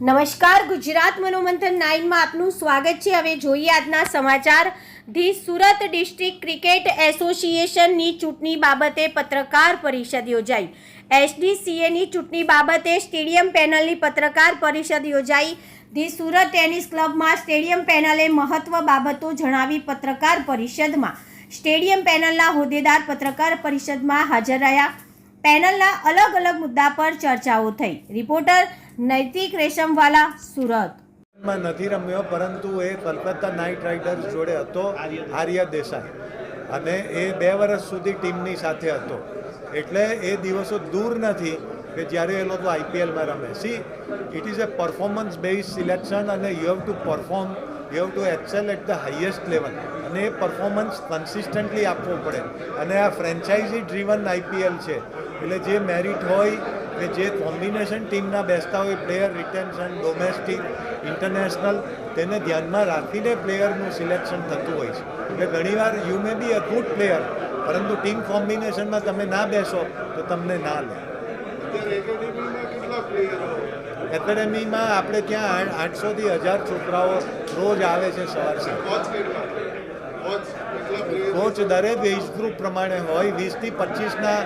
નમસ્કાર, ગુજરાત મનોમંથન નાઇનમાં આપનું સ્વાગત છે. હવે જોઈએ આજના સમાચાર. ધી સુરત ડિસ્ટ્રિક્ટ ક્રિકેટ એસોસિએશનની ચૂંટણી બાબતે પત્રકાર પરિષદ યોજાઈ. એસડીસીએની ચૂંટણી બાબતે સ્ટેડિયમ પેનલની પત્રકાર પરિષદ યોજાઈ. ધી સુરત ટેનિસ ક્લબમાં સ્ટેડિયમ પેનલે મહત્વ બાબતો જણાવી પત્રકાર પરિષદમાં. સ્ટેડિયમ પેનલના હોદ્દેદાર પત્રકાર પરિષદમાં હાજર રહ્યા. પેનલના અલગ અલગ મુદ્દા પર ચર્ચાઓ થઈ. રિપોર્ટર નૈતિક રેશમવાલા સુરત. માં નથી રમ્યો, પરંતુ એ કલકત્તા નાઇટ રાઇડર્સ જોડે હતો આર્ય દેસાઈ. અને એ બે વર્ષ સુધી ટીમની સાથે હતો. એટલે એ દિવસો દૂર નથી કે જ્યારે એ લોકો આઈપીએલમાં રમે. See it is a performance base selection અને you have to perform you have to excel at the highest level અને એ પરફોર્મન્સ કન્સિસ્ટન્ટલી આપવો પડે. અને આ ફ્રેન્ચાઇઝી ડ્રીવન આઈપીએલ છે. એટલે જે મેરિટ હોય કે જે કોમ્બિનેશન ટીમના બેસતા હોય પ્લેયર રિટેન્શન ડોમેસ્ટિક ઇન્ટરનેશનલ તેને ધ્યાનમાં રાખીને પ્લેયરનું સિલેક્શન થતું હોય છે એટલે ઘણીવાર you may be a good player પરંતુ ટીમ કોમ્બિનેશનમાં તમે ના બેસો તો તમને ના લે એકેડેમીમાં આપણે ત્યાં આઠસોથી હજાર છોકરાઓ રોજ આવે છે સવાર સાંજ કોચ દરેક એજ ગ્રુપ પ્રમાણે હોય વીસથી પચીસના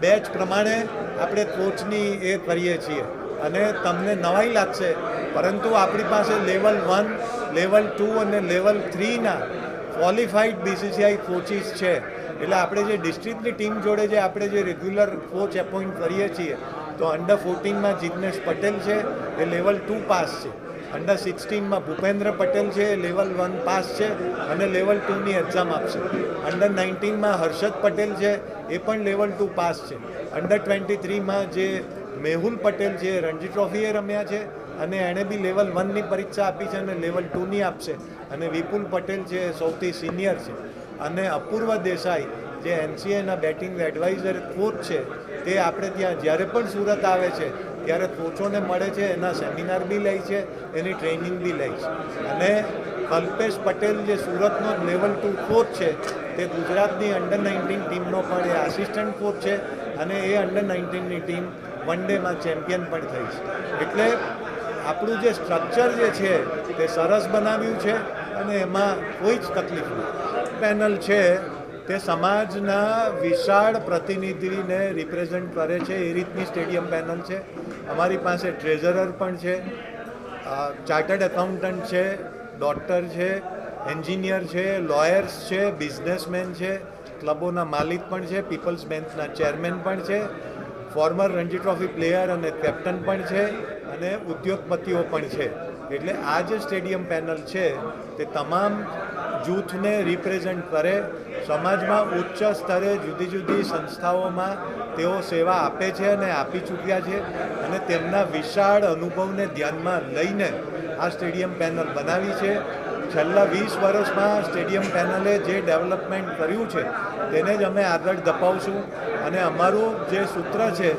બેચ પ્રમાણે આપણે કોચની એ કરીએ છીએ. અને તમને નવાઈ લાગશે, પરંતુ આપણી પાસે લેવલ વન, લેવલ ટુ અને લેવલ થ્રીના ક્વોલિફાઈડ બીસીસીઆઈ કોચિસ છે. એટલે આપણે જે ડિસ્ટ્રિક્ટની ટીમ જોડે જે આપણે જે રેગ્યુલર કોચ એપોઇન્ટ કરીએ છીએ, તો અંડર ફોર્ટીનમાં જિગ્નેશ પટેલ છે, એ લેવલ ટુ પાસ છે. અંડર સિક્સટીનમાં ભૂપેન્દ્ર પટેલ છે લેવલ વન પાસ છે અને લેવલ ટુની એક્ઝામ આપશે. અંડર નાઇન્ટીનમાં હર્ષદ પટેલ છે, એ પણ લેવલ ટુ પાસ છે. અંડર ટ્વેન્ટી થ્રીમાં જે મેહુલ પટેલ છે, રણજી ટ્રોફીએ રમ્યા છે અને એણે બી લેવલ વનની પરીક્ષા આપી છે અને લેવલ ટુની આપશે. અને વિપુલ પટેલ છે, સૌથી સિનિયર છે. અને અપૂર્વ દેસાઈ જે એનસીએના બેટિંગ એડવાઇઝર કોચ છે, તે આપણે ત્યાં જ્યારે પણ સુરત આવે છે ત્યારે કોચોને મળે છે, એના સેમિનાર બી લે છે, એની ટ્રેનિંગ બી લે છે. અને કલ્પેશ પટેલ જે સુરતનો લેવલ ટુ કોચ છે, તે ગુજરાતની અંડર નાઇન્ટીન ટીમનો પણ એ આસિસ્ટન્ટ કોચ છે અને એ અંડર નાઇન્ટીનની ટીમ વન ડેમાં ચેમ્પિયન પણ થઈ છે. એટલે આપણું જે સ્ટ્રક્ચર જે છે, તે સરસ બનાવ્યું છે અને એમાં કોઈ જ તકલીફ નથી. પેનલ છે, તે સમાજના વિશાળ પ્રતિનિધિને રિપ્રેઝેન્ટ કરે છે, એ રીતની સ્ટેડિયમ પેનલ છે. અમારી પાસે ટ્રેઝરર પણ છે ચાર્ટર્ડ એકાઉન્ટન્ટ છે ડૉક્ટર છે એન્જિનિયર છે લોયર્સ છે બિઝનેસમેન છે ક્લબોના માલિક પણ છે પીપલ્સ બેન્કના ચેરમેન પણ છે ફોર્મર રણજી ટ્રોફી પ્લેયર અને કેપ્ટન પણ છે, અને ઉદ્યોગપતિઓ પણ છે. એટલે આ જે સ્ટેડિયમ પેનલ છે, તે તમામ જૂથને રિપ્રેઝેન્ટ કરે. સમાજમાં ઉચ્ચ સ્તરે જુદી જુદી સંસ્થાઓમાં તેઓ સેવા આપે છે અને આપી ચૂક્યા છે અને તેમના વિશાળ અનુભવને ધ્યાનમાં લઈને આ સ્ટેડિયમ પેનલ બનાવી છે. છેલ્લા વીસ વર્ષમાં સ્ટેડિયમ પેનલે જે ડેવલપમેન્ટ કર્યું છે, તેને જ અમે આગળ ધપાવશું. અને અમારું જે સૂત્ર છે,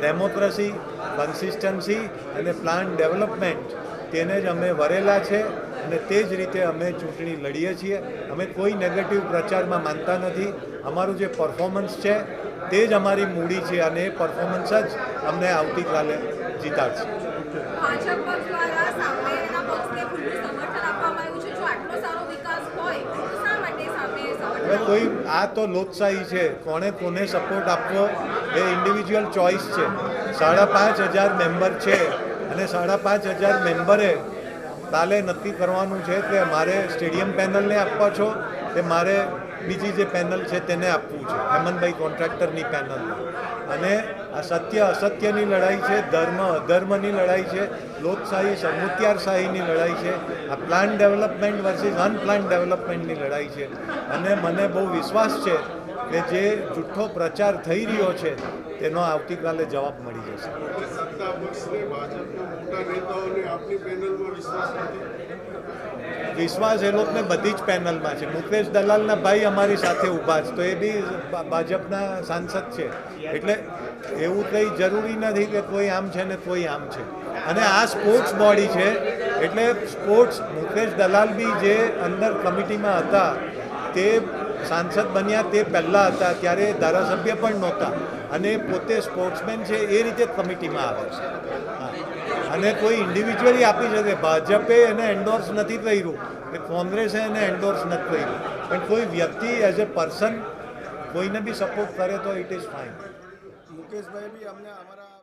ડેમોક્રેસી, કન્સિસ્ટન્સી અને પ્લાન ડેવલપમેન્ટ તેને જ અમે વરેલા છે અને તે જ રીતે અમે ચૂંટણી લડીએ છીએ. અમે કોઈ નેગેટિવ પ્રચારમાં માનતા નથી. અમારું જે પરફોર્મન્સ છે તે જ અમારી મૂડી છે અને એ પરફોર્મન્સ જ અમને આવતીકાલે જીતાડશે. હવે કોઈ આ તો લોકશાહી છે. કોણે કોને સપોર્ટ આપવો? એ ઇન્ડિવિજ્યુઅલ ચોઇસ છે. સાડા પાંચ હજાર મેમ્બર છે. અને સાડા પાંચ હજાર મેમ્બરે કાલે નક્કી કરવાનું છે કે મારે સ્ટેડિયમ પેનલને આપવા છો કે મારે બીજી જે પેનલ છે તેને આપવું છે, હેમંતભાઈ કોન્ટ્રાક્ટરની પેનલ. અને આ સત્ય અસત્યની લડાઈ છે, ધર્મ અધર્મની લડાઈ છે લોકશાહી સમુત્યારશાહીની લડાઈ છે, આ પ્લાન ડેવલપમેન્ટ વર્સિસ અનપ્લાન ડેવલપમેન્ટની લડાઈ છે. અને મને બહુ વિશ્વાસ છે કે જે જુઠ્ઠો પ્રચાર થઈ રહ્યો છે, તેનો આવતીકાલે જવાબ મળી જશે. વિશ્વાસ એ લોકોને બધી જ પેનલમાં છે. મુકેશ દલાલના ભાઈ અમારી સાથે ઊભા છે, તો એ બી ભાજપના સાંસદ છે. એટલે એવું કંઈ જરૂરી નથી કે કોઈ આમ છે ને કોઈ આમ છે. અને આ સ્પોર્ટ્સ બોડી છે, એટલે સ્પોર્ટ્સ મુકેશ દલાલ બી જે અંદર કમિટીમાં હતા, તે સાંસદ બન્યા તે પહેલાં હતા, ત્યારે ધારાસભ્ય પણ નહોતા. અને પોતે સ્પોર્ટ્સમેન છે, એ રીતે કમિટીમાં આવે છે. અને કોઈ ઇન્ડિવિજ્યુઅલી આપી શકે. ભાજપે એને એન્ડોર્સ નથી કર્યું. કે કોંગ્રેસે એને એન્ડોર્સ નથી કર્યું. પણ કોઈ વ્યક્તિ એઝ એ પર્સન કોઈને બી સપોર્ટ કરે તો ઇટ ઇઝ ફાઇન મુકેશભાઈ બી અમને અમારા